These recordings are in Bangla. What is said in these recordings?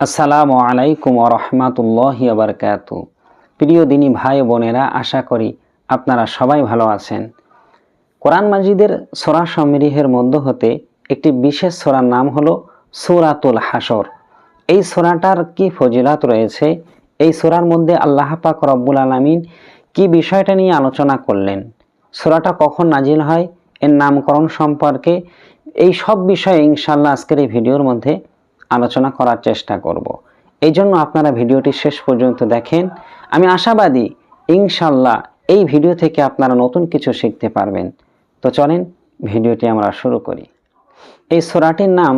আসসালামু আলাইকুম রহমাতুল্লাহ বারকাত। প্রিয় দিনী ভাই বোনেরা, আশা করি আপনারা সবাই ভালো আছেন। কোরআন মাজিদের সোরা সমৃহের মধ্য হতে একটি বিশেষ সোরার নাম হলো সুরাতুল হাসর এই সোরাটার কি ফজিলাত রয়েছে? এই সোরার মধ্যে আল্লাহ পাক রব্বুল আলমিন কি বিষয়টা নিয়ে আলোচনা করলেন? সোরাটা কখন নাজিল হয়? এর নামকরণ সম্পর্কে এই সব বিষয়ে ইনশাল্লাহ আজকের এই ভিডিওর মধ্যে আলোচনা করার চেষ্টা করব। এই জন্য আপনারা ভিডিওটি শেষ পর্যন্ত দেখেন। আমি আশাবাদী, ইনশাল্লাহ, এই ভিডিও থেকে আপনারা নতুন কিছু শিখতে পারবেন। তো চলেন ভিডিওটি আমরা শুরু করি। এই সোরাটির নাম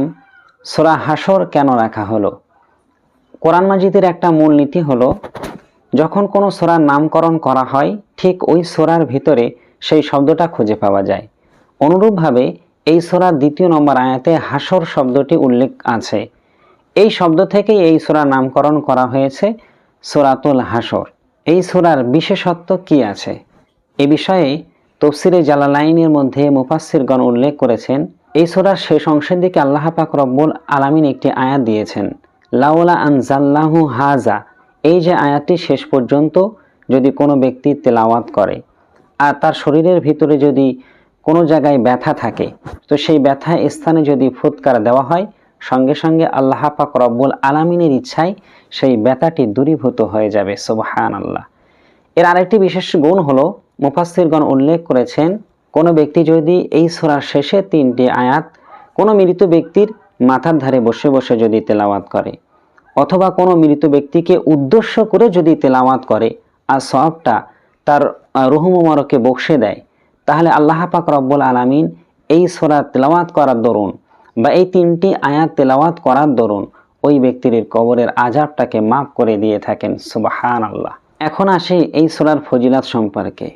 সোরা হাসর কেন রাখা হলো? কোরআন মাজিদের একটা মূলনীতি হলো, যখন কোনো সোরার নামকরণ করা হয়, ঠিক ওই সোরার ভিতরে সেই শব্দটা খুঁজে পাওয়া যায়। অনুরূপভাবে এই সোরার দ্বিতীয় নম্বর আয়াতে হাসর শব্দটি উল্লেখ আছে। এই শব্দ থেকেই এই সোরার নামকরণ করা হয়েছে সোরাতুল হাসর এই সোরার বিশেষত্ব কি আছে? এ বিষয়ে তফসিরে জালালাইনের মধ্যে মুফাসিরগণ উল্লেখ করেছেন, এই সোরার শেষ অংশের দিকে আল্লাহ পাক রব্বুল আলামিন একটি আয়াত দিয়েছেন লাউলা আনজাল্লাহু হাজা। এই যে আয়াতটি শেষ পর্যন্ত যদি কোনো ব্যক্তি তেলাওয়াত করে আর তার শরীরের ভিতরে যদি কোনো জায়গায় ব্যথা থাকে, তো সেই ব্যথা স্থানে যদি ফুৎকার দেওয়া হয় সঙ্গে সঙ্গে আল্লাহ পাক রব্বুল আলামিনের ইচ্ছায় সেই ব্যথাটি দূরীভূত হয়ে যাবে সুবহান আল্লাহ এর আরেকটি বিশেষ গুণ হলো মুফাসিরগণ উল্লেখ করেছেন, কোনো ব্যক্তি যদি এই সোরার শেষে তিনটি আয়াত, কোনো মৃত ব্যক্তির মাথার ধারে বসে বসে যদি তেলাওয়াত করে, অথবা কোনো মৃত ব্যক্তিকে উদ্দেশ্য করে যদি তেলাওয়াত করে আর সবটা তার রুহু মোবারকে বসে দেয়, তাহলে আল্লাহ পাক রব্বুল আলামিন এই সোরা তেলাওয়াত করার দরুন বা এই তিনটি আয়াত তেলাওয়াত করার দরুন ওই ব্যক্তির কবরের আজাবটাকে মাফ করে দিয়ে থাকেন সুবাহান আল্লাহ এখন আসি এই সোরার ফজিলাত সম্পর্কে।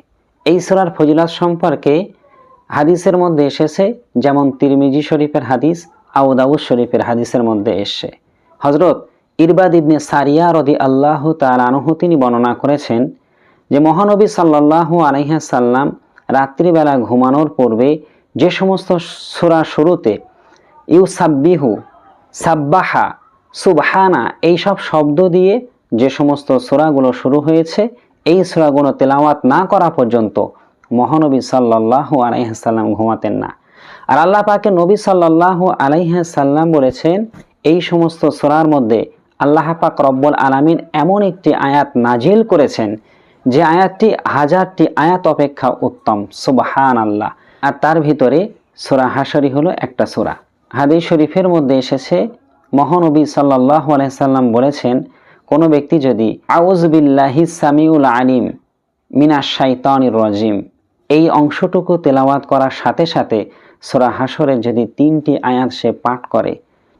এই সোরার ফজিলাত সম্পর্কে হাদিসের মধ্যে এসেছে, যেমন তিরমিজি শরীফের হাদিস আউদাউদ শরীফের হাদিসের মধ্যে এসছে। হজরত ইরবাদ ইবনে সারিয়া রদি আল্লাহ তালানহু তিনি বর্ণনা করেছেন যে, মহানবী সাল্লাহ আলহাসাল্লাম রাত্রিবেলা ঘুমানোর পূর্বে যে সমস্ত সুরা শুরুতে ইউ সাব্বিহু সাব্বাহা সুবহানা, এইসব শব্দ দিয়ে যে সমস্ত সোরাগুলো শুরু হয়েছে, এই সোরাগুলো তেলাওয়াত না করা পর্যন্ত মহানবী সাল্লাহ আলাইহাসাল্লাম ঘুমাতেন না। আর আল্লাহ পাকে নবী সাল্লাহ আলাইহাসাল্লাম বলেছেন, এই সমস্ত সোরার মধ্যে আল্লাহ পাক রব্বুল আলামিন এমন একটি আয়াত নাজিল করেছেন, যে আয়াতটি হাজারটি আয়াত অপেক্ষা উত্তম সুবহান আল্লাহ আর তার ভিতরে সোরা হাসরি হলো একটা সোরা। হাদিস শরীফের মধ্যে এসেছে, মহানবী সাল্লাহ আলাইসাল্লাম বলেছেন, কোনো ব্যক্তি যদি আউজবিল্লাহি সামিউল আলিম মিনা শাইতানির রাজিম, এই অংশটুকু তেলাওয়াত করার সাথে সাথে সোরা হাসরে যদি তিনটি আয়াত সে পাঠ করে,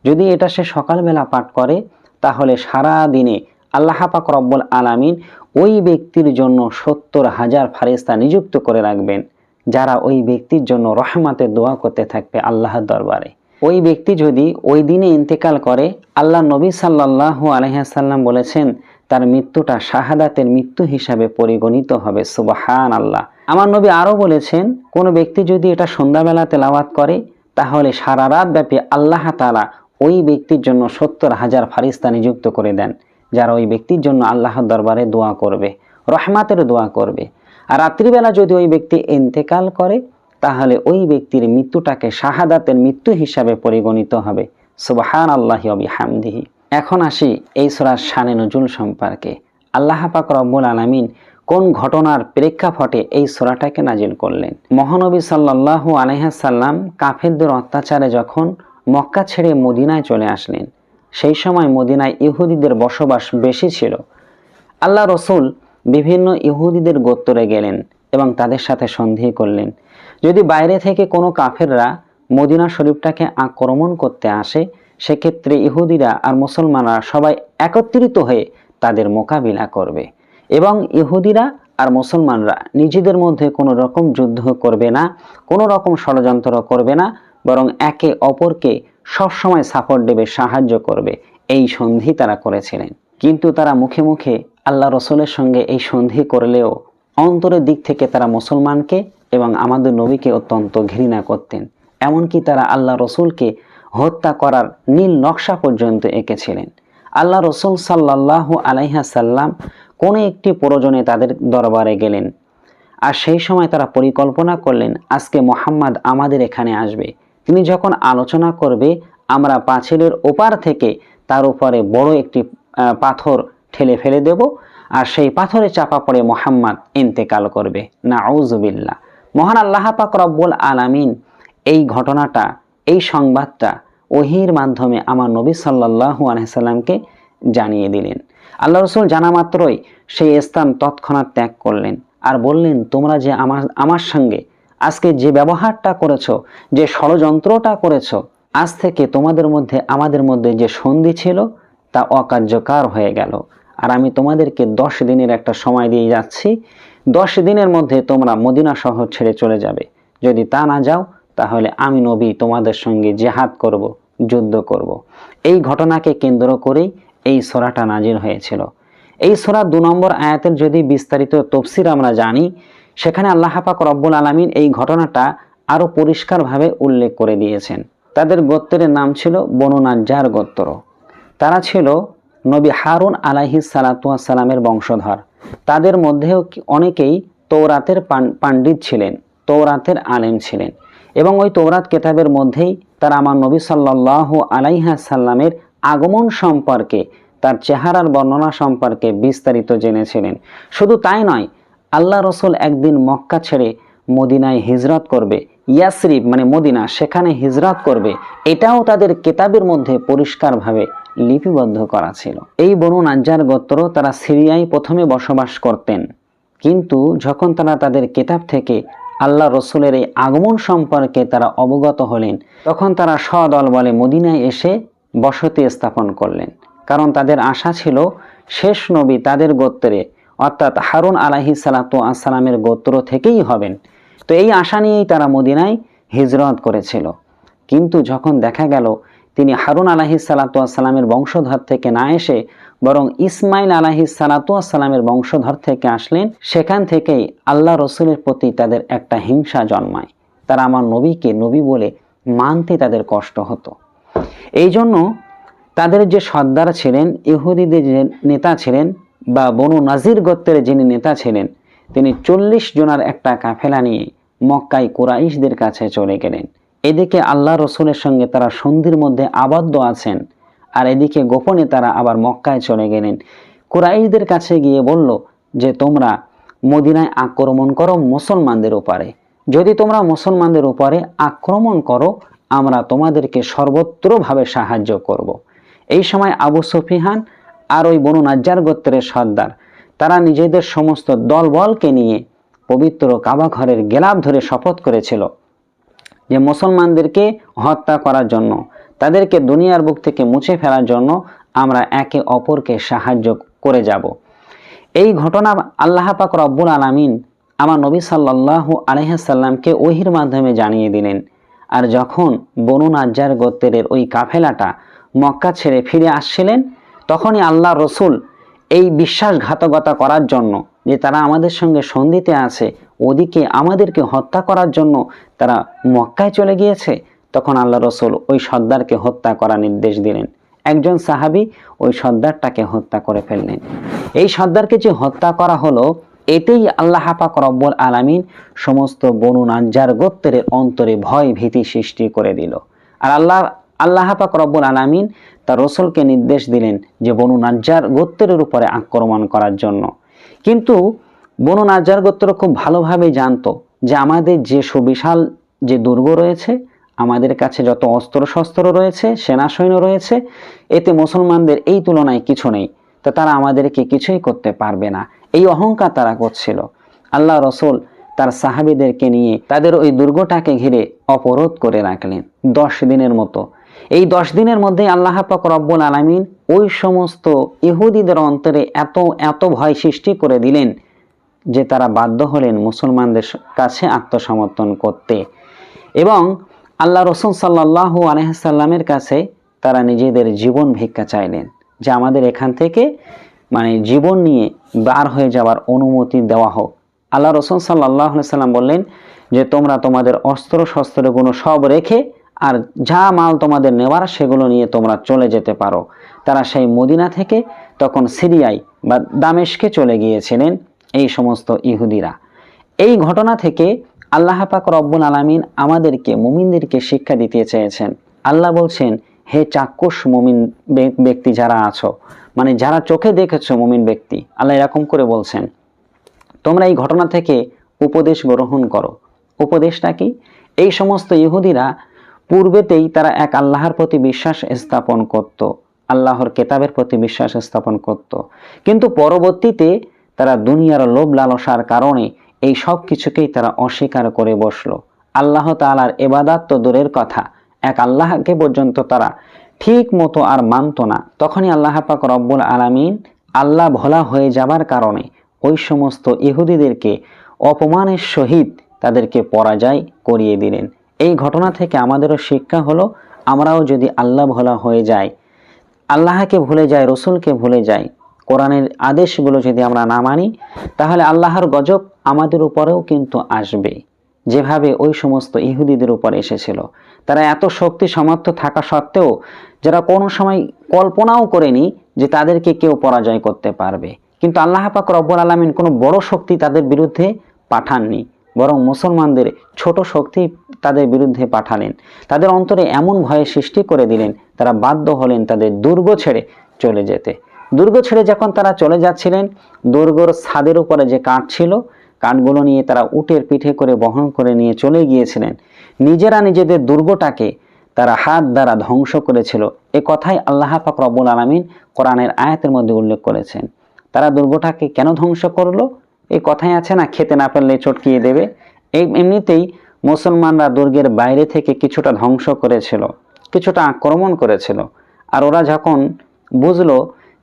যদি এটা সে সকালবেলা পাঠ করে, তাহলে সারা দিনে আল্লাহ পাক রব্বুল আলামিন ওই ব্যক্তির জন্য সত্তর হাজার ফারিস্তা নিযুক্ত করে রাখবেন, যারা ওই ব্যক্তির জন্য রহমাতে দোয়া করতে থাকবে আল্লাহর দরবারে। ওই ব্যক্তি যদি ওই দিনে ইন্তেকাল করে, আল্লাহ নবী সাল্লাহ আলহাসাল্লাম বলেছেন, তার মৃত্যুটা শাহাদাতের মৃত্যু হিসাবে পরিগণিত হবে সুবাহান আল্লাহ আমার নবী আরও বলেছেন, কোনো ব্যক্তি যদি এটা সন্ধ্যাবেলা তেলাওয়াত করে, তাহলে সারা রাত ব্যাপী আল্লাহ তালা ওই ব্যক্তির জন্য সত্তর হাজার ফারিস্তা নিযুক্ত করে দেন, যারা ওই ব্যক্তির জন্য আল্লাহর দরবারে দোয়া করবে, রহমাতের দোয়া করবে। আর রাত্রিবেলা যদি ওই ব্যক্তি ইন্তেকাল করে তাহলে ওই ব্যক্তির মৃত্যুটাকে শাহাদাতের মৃত্যু হিসাবে পরিগণিত হবে। সুবাহান আল্লাহ হামদিহি এখন আসি এই সোরার শানে নজুল সম্পর্কে। আল্লাহ পাক রব্বুল আলমিন কোন ঘটনার প্রেক্ষাপটে এই সোরাটাকে নাজিল করলেন? মহানবী সাল্লাহ আলহাসাল্লাম কাফেরদের অত্যাচারে যখন মক্কা ছেড়ে মদিনায় চলে আসলেন, সেই সময় মদিনায় ইহুদিদের বসবাস বেশি ছিল। আল্লাহ রসুল বিভিন্ন ইহুদিদের গোত্তরে গেলেন এবং তাদের সাথে সন্ধি করলেন। যদি বাইরে থেকে কোনো কাফেররা মদিনা শরীফটাকে আক্রমণ করতে আসে, সেক্ষেত্রে ইহুদিরা আর মুসলমানরা সবাই একত্রিত হয়ে তাদের মোকাবিলা করবে। এবং ইহুদিরা আর মুসলমানরা নিজেদের মধ্যে কোনো রকম যুদ্ধ করবে না, কোনো রকম ষড়যন্ত্র করবে না, বরং একে অপরকে সবসময় সাপোর্ট দেবে, সাহায্য করবে। এই সন্ধি তারা করেছিলেন। কিন্তু তারা মুখে মুখে আল্লাহ রসুলের সঙ্গে এই সন্ধি করলেও অন্তরের দিক থেকে তারা মুসলমানকে এবং আমাদের নবীকে অত্যন্ত ঘৃণা করতেন। এমনকি তারা আল্লাহ রসুলকে হত্যা করার নীল নকশা পর্যন্ত এঁকেছিলেন। আল্লাহ রসুল সাল্লাহ আলাইহা সাল্লাম কোনো একটি প্রয়োজনে তাদের দরবারে গেলেন। আর সেই সময় তারা পরিকল্পনা করলেন, আজকে মোহাম্মদ আমাদের এখানে আসবে। তিনি যখন আলোচনা করবে, আমরা পাঁচিলের ওপার থেকে তার উপরে বড় একটি পাথর ঠেলে ফেলে দেব, আর সেই পাথরে চাপা পড়ে মোহাম্মদ ইন্তেকাল করবে। না আউজবিল্লা মহান আল্লাহ পাক রব্বুল আলামিন এই ঘটনাটা, এই সংবাদটা ওহির মাধ্যমে আমার নবী সাল্লাল্লাহু আলহিসাল্লামকে জানিয়ে দিলেন। আল্লাহ রসুল জানা মাত্রই সেই স্থান তৎক্ষণাৎ ত্যাগ করলেন আর বললেন, তোমরা যে আমার আমার সঙ্গে আজকে যে ব্যবহারটা করেছ, যে ষড়যন্ত্রটা করেছ, আজ থেকে তোমাদের মধ্যে, আমাদের মধ্যে যে সন্ধি ছিল তা অকার্যকর হয়ে গেল। আর আমি তোমাদেরকে দশ দিনের একটা সময় দিয়ে যাচ্ছি। দশ দিনের মধ্যে তোমরা মদিনা শহর ছেড়ে চলে যাবে। যদি তা না যাও, তাহলে আমি নবী তোমাদের সঙ্গে জেহাদ করব, যুদ্ধ করব। এই ঘটনাকে কেন্দ্র করেই এই সোরাটা নাজির হয়েছিল। এই সোরা দু নম্বর আয়াতের যদি বিস্তারিত তফসির আমরা জানি, সেখানে আল্লাহ পাক রব্বুল আলমিন এই ঘটনাটা আরও পরিষ্কারভাবে উল্লেখ করে দিয়েছেন। তাদের গোত্রের নাম ছিল বনু গোত্র। তারা ছিল নবী হারুন আলাহি সালাতামের বংশধর। তাদের মধ্যেও অনেকেই তৌরাতের পাণ্ডিত ছিলেন তৌরাতের আলেম ছিলেন। এবং ওই তৌরাত কেতাবের মধ্যেই তারা আমার নবী সাল্লাহ আলাইহা সাল্লামের আগমন সম্পর্কে, তার চেহারার বর্ণনা সম্পর্কে বিস্তারিত জেনেছিলেন। শুধু তাই নয়, আল্লাহ রসুল একদিন মক্কা ছেড়ে মদিনায় হিজরত করবে ইয়াসরিফ মানে মদিনা, সেখানে হিজরত করবে। এটাও তাদের কেতাবের মধ্যে পরিষ্কারভাবে লিপিবদ্ধ করা ছিল। এই বনু নাজ্জার গোত্র তারা সিরিয়ায় প্রথমে বসবাস করতেন। কিন্তু যখন তারা তাদের কেতাব থেকে আল্লাহ রসুলের এই আগমন সম্পর্কে তারা অবগত হলেন, তখন তারা সদল বলে মদিনায় এসে বসতি স্থাপন করলেন। কারণ তাদের আশা ছিল, শেষ নবী তাদের গোত্রে, অর্থাৎ হারুন আলাহি সালাতু আসসালামের গোত্র থেকেই হবেন। তো এই আশা নিয়েই তারা মদিনায় হিজরত করেছিল। কিন্তু যখন দেখা গেল তিনি হারুন আলাহি সালাতু আসসালামের বংশধর থেকে না এসে বরং ইসমাইল আলাহি সালাতু আসসালামের বংশধর থেকে আসলেন, সেখান থেকেই আল্লাহ রসুলের প্রতি তাদের একটা হিংসা জন্মায়। তারা আমার নবীকে নবী বলে মানতে তাদের কষ্ট হতো। এই জন্য তাদের যে সর্দার ছিলেন, ইহুদিদের যে নেতা ছিলেন বা বনু নাজির গোত্রের যিনি নেতা ছিলেন, তিনি চল্লিশ জনার একটা কাফেলা নিয়ে মক্কায় কুরাইশদের কাছে চলে গেলেন। এদিকে আল্লাহ রসুলের সঙ্গে তারা সন্ধির মধ্যে আবদ্ধ আছেন, আর এদিকে গোপনে তারা আবার মক্কায় চলে গেলেন। কুরাইশদের কাছে গিয়ে বলল যে, তোমরা মদিনায় আক্রমণ করো মুসলমানদের উপরে যদি তোমরা মুসলমানদের উপরে আক্রমণ করো, আমরা তোমাদেরকে সর্বত্রভাবে সাহায্য করব। এই সময় আবু সফিহান আর ওই বনু নাজ্জার গোত্রের সর্দার, তারা নিজেদের সমস্ত দলবলকে নিয়ে পবিত্র কাবা ঘরের গেলাপ ধরে শপথ করেছিল। যে মুসলমানদেরকে হত্যা করার জন্য, তাদেরকে দুনিয়ার বুক থেকে মুছে ফেলার জন্য আমরা একে অপরকে সাহায্য করে যাব। এই ঘটনা আল্লাহ পাক রব্বুল আলামিন আমার নবী সাল্লাল্লাহু আলহাসাল্লামকে ওহির মাধ্যমে জানিয়ে দিলেন। আর যখন বনু নাজ্জার গোত্রের ওই কাফেলাটা মক্কা ছেড়ে ফিরে আসছিলেন, তখনই আল্লাহ রসুল এই বিশ্বাসঘাতকতা করার জন্য যে তারা আমাদের সঙ্গে সন্ধিতে আছে ওদিকে আমাদেরকে হত্যা করার জন্য তারা মক্কায় চলে গিয়েছে। তখন আল্লাহ রসুল ওই সর্দারকে হত্যা করার নির্দেশ দিলেন। একজন সাহাবি ওই সর্দারটাকে হত্যা করে ফেললেন। এই সর্দারকে যে হত্যা করা হলো, এতেই আল্লাহ পাক রব্বুল আলামিন সমস্ত বনু নাজ্জার গোত্রের অন্তরে ভয় ভীতি সৃষ্টি করে দিল। আর আল্লাহ আল্লাহ পাক রব্বুল আলামিন তার রসুলকে নির্দেশ দিলেন যে বনু নাজ্জার গোত্রের উপরে আক্রমণ করার জন্য। কিন্তু বনু নাজ্জার গোত্র খুব ভালোভাবে জানতো যে আমাদের যে সুবিশাল যে দুর্গ রয়েছে, আমাদের কাছে যত অস্ত্র শস্ত্র রয়েছে সেনা সৈন্য রয়েছে, এতে মুসলমানদের এই তুলনায় কিছু নেই। তো তারা আমাদেরকে কিছুই করতে পারবে না। এই অহংকার তারা করছিল। আল্লাহ রসুল তার সাহাবিদেরকে নিয়ে তাদের ওই দুর্গটাকে ঘিরে অপরোধ করে রাখলেন দশ দিনের মতো। এই দশ দিনের মধ্যে আল্লাহ পাক রব্বুল আলমিন ওই সমস্ত ইহুদিদের অন্তরে এত এত ভয় সৃষ্টি করে দিলেন যে তারা বাধ্য হলেন মুসলমানদের কাছে আত্মসমর্পণ করতে। এবং আল্লাহ রসুল সাল্লাহ আলহামের কাছে তারা নিজেদের জীবন ভিক্ষা চাইলেন, যে আমাদের এখান থেকে মানে জীবন নিয়ে বার হয়ে যাওয়ার অনুমতি দেওয়া হোক। আল্লাহ রসুল সাল্লাহ সাল্লাম বললেন যে, তোমরা তোমাদের অস্ত্র শস্ত্রগুলো সব রেখে আর যা মাল তোমাদের নেওয়ার সেগুলো নিয়ে তোমরা চলে যেতে পারো। তারা সেই মদিনা থেকে তখন সিরিয়ায় বা দামেশকে চলে গিয়েছিলেন। এই সমস্ত ইহুদিরা। এই ঘটনা থেকে আল্লাহ পাক রব্বুল আলামিন আমাদেরকে, মুমিনদেরকে শিক্ষা দিতে চেয়েছেন। আল্লাহ বলছেন, হে চাক্ষুষ মুমিন ব্যক্তি যারা আছো মানে যারা চোখে দেখেছ মুমিন ব্যক্তি, আল্লাহ এরকম করে বলছেন, তোমরা এই ঘটনা থেকে উপদেশ গ্রহণ করো। উপদেশটা কি? এই সমস্ত ইহুদিরা পূর্বেতেই তারা এক আল্লাহর প্রতি বিশ্বাস স্থাপন করত, আল্লাহর কেতাবের প্রতি বিশ্বাস স্থাপন করত। কিন্তু পরবর্তীতে তারা দুনিয়ার লোভ লালসার কারণে এই সব কিছুকেই তারা অস্বীকার করে বসল। আল্লাহ তাআলার এবাদাত তো দূরের কথা। এক আল্লাহকে পর্যন্ত তারা ঠিক মতো আর মানত না। তখনই আল্লাহ পাক রব্বুল আলামিন আল্লাহ ভোলা হয়ে যাবার কারণে ওই সমস্ত ইহুদিদেরকে অপমানের সহিত তাদেরকে পরাজয় করিয়ে দিলেন। এই ঘটনা থেকে আমাদেরও শিক্ষা হলো, আমরাও যদি আল্লাহ ভোলা হয়ে যাই, আল্লাহকে ভুলে যায় রসুলকে ভুলে যাই কোরআনের আদেশগুলো যদি আমরা না মানি, তাহলে আল্লাহর গজব আমাদের উপরেও কিন্তু আসবে। যেভাবে ওই সমস্ত ইহুদিদের উপর এসেছিল। তারা এত শক্তি সামর্থ্য থাকা সত্ত্বেও যারা কোনো সময় কল্পনাও করেনি যে তাদেরকে কেউ পরাজয় করতে পারবে। কিন্তু আল্লাহ পাক রব্বুল আলমিন কোনো বড় শক্তি তাদের বিরুদ্ধে পাঠাননি। বরং মুসলমানদের ছোট শক্তি তাদের বিরুদ্ধে পাঠালেন। তাদের অন্তরে এমন ভয়ের সৃষ্টি করে দিলেন, তারা বাধ্য হলেন তাদের দুর্গ ছেড়ে চলে যেতে। দুর্গ ছেড়ে যখন তারা চলে যাচ্ছিলেন, দুর্গর ছাদের উপরে যে কাঠ ছিল, কাঠগুলো নিয়ে তারা উটের পিঠে করে বহন করে নিয়ে চলে গিয়েছিলেন। নিজেরা নিজেদের দুর্গটাকে তারা হাত দ্বারা ধ্বংস করেছিল। এ কথাই আল্লাহ পাক রব্বুল আলমিন কোরআনের আয়াতের মধ্যে উল্লেখ করেছেন। তারা দুর্গটাকে কেন ধ্বংস করল? এই কথাই আছে না, খেতে না পারলে চটকিয়ে দেবে। এমনিতেই মুসলমানরা দুর্গের বাইরে থেকে কিছুটা ধ্বংস করেছিল, কিছুটা আক্রমণ করেছিল। আর ওরা যখন বুঝলো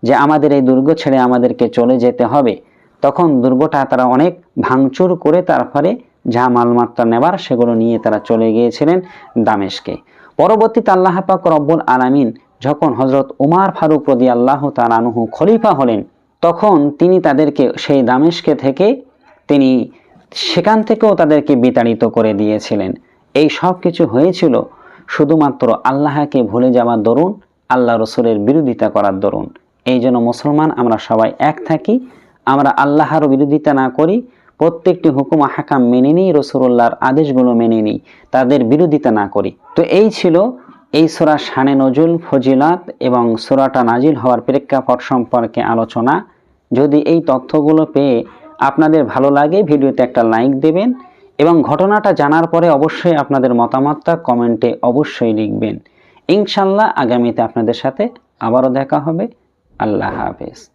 যে আমাদের এই দুর্গ ছেড়ে আমাদেরকে চলে যেতে হবে, তখন দুর্গটা তারা অনেক ভাঙচুর করে তারপরে যা মালমাত্রা নেবার সেগুলো নিয়ে তারা চলে গিয়েছিলেন দামেশকে। পরবর্তীতে আল্লাহ পাক রব্বুল আলামিন যখন হজরত উমার ফারুক রদি আল্লাহ তালানুহু খলিফা হলেন, তখন তিনি তাদেরকে সেই দামেশকে থেকে তিনি সেখান থেকেও তাদেরকে বিতাড়িত করে দিয়েছিলেন। এই সব কিছু হয়েছিল শুধুমাত্র আল্লাহকে ভুলে যাওয়ার দরুন, আল্লাহ রসুলের বিরোধিতা করার দরুন। এই জন্য মুসলমান আমরা সবাই এক থাকি, আমরা আল্লাহর বিরোধিতা না করি, প্রত্যেকটি হুকুম হাকাম মেনে নিই রসুল্লাহর আদেশগুলো মেনে নিই, তাদের বিরোধিতা না করি। তো এই ছিল এই সোরা শানে নজুল, ফজিলাত এবং সোরাটা নাজিল হওয়ার প্রেক্ষাপট সম্পর্কে আলোচনা। যদি এই তথ্যগুলো পেয়ে আপনাদের ভালো লাগে, ভিডিওতে একটা লাইক দেবেন এবং ঘটনাটা জানার পরে অবশ্যই আপনাদের মতামতটা কমেন্টে অবশ্যই লিখবেন। ইনশাল্লাহ আগামীতে আপনাদের সাথে আবারও দেখা হবে। আল্লাহ হাফেজ।